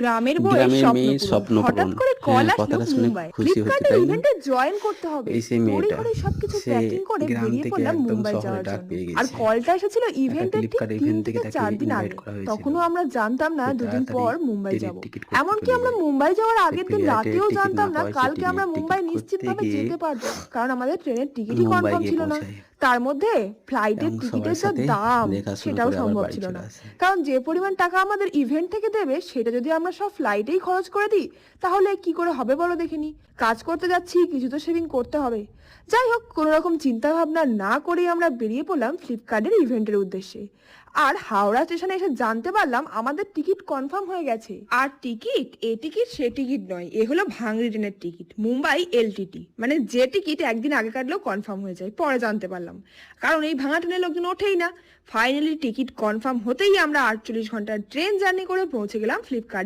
গ্রামের স্বপ্ন। হঠাৎ করে কল হ্যাঁ, আসলো মুম্বাই। ফ্লিপকার্টের ইভেন্টে জয়েন করতে হবে। এই সেই মেয়েটা। সবকিছু সে প্যাকিং করে গ্রাম বেরিয়ে থেকে পড়লাম একদম মুম্বাই শহরে যাওয়ার ডাক জন্য। পেয়ে আর কলটা এসেছিল ইভেন্টের ঠিক তিন ইভেন্ট থেকে চার দিন আগে। তখনও আমরা জানতাম না দুদিন পর মুম্বাই যাব। এমনকি আমরা মুম্বাই যাওয়ার আগের দিন রাতেও জানতাম না কালকে আমরা মুম্বাই নিশ্চিতভাবে যেতে পারব। কারণ আমাদের ট্রেনের টিকিটই কনফার্ম ছিল না। তার মধ্যে ফ্লাইটের টিকিটের যা দাম সেটাও সম্ভব ছিল না। কারণ যে পরিমাণ টাকা আমাদের ইভেন্ট থেকে দেবে সেটা যদি আমরা সব ফ্লাইটেই খরচ করে দিই তাহলে কি করে হবে বলো দেখিনি কাজ করতে যাচ্ছি কিছু তো সেভিং করতে হবে। যাই হোক কোনোরকম চিন্তাভাবনা চিন্তা ভাবনা না করেই আমরা বেরিয়ে পড়লাম ফ্লিপকার্টের ইভেন্টের উদ্দেশ্যে। আর হাওড়া স্টেশনে এসে জানতে পারলাম আমাদের টিকিট কনফার্ম হয়ে গেছে। আর টিকিট, এ টিকিট, সে টিকিট নয়, এ হলো ভাঙড়ি ট্রেনের টিকিট, মুম্বাই এলটিটি। মানে যে টিকিট একদিন আগে কাটলেও কনফার্ম হয়ে যায়, পরে জানতে পারলাম। কারণ এই ভাঙা ট্রেনের লোকজন ওঠেই না। ফাইনালি টিকিট কনফার্ম হতেই আমরা আটচল্লিশ ঘণ্টার ট্রেন জার্নি করে পৌঁছে গেলাম ফ্লিপকার্ট।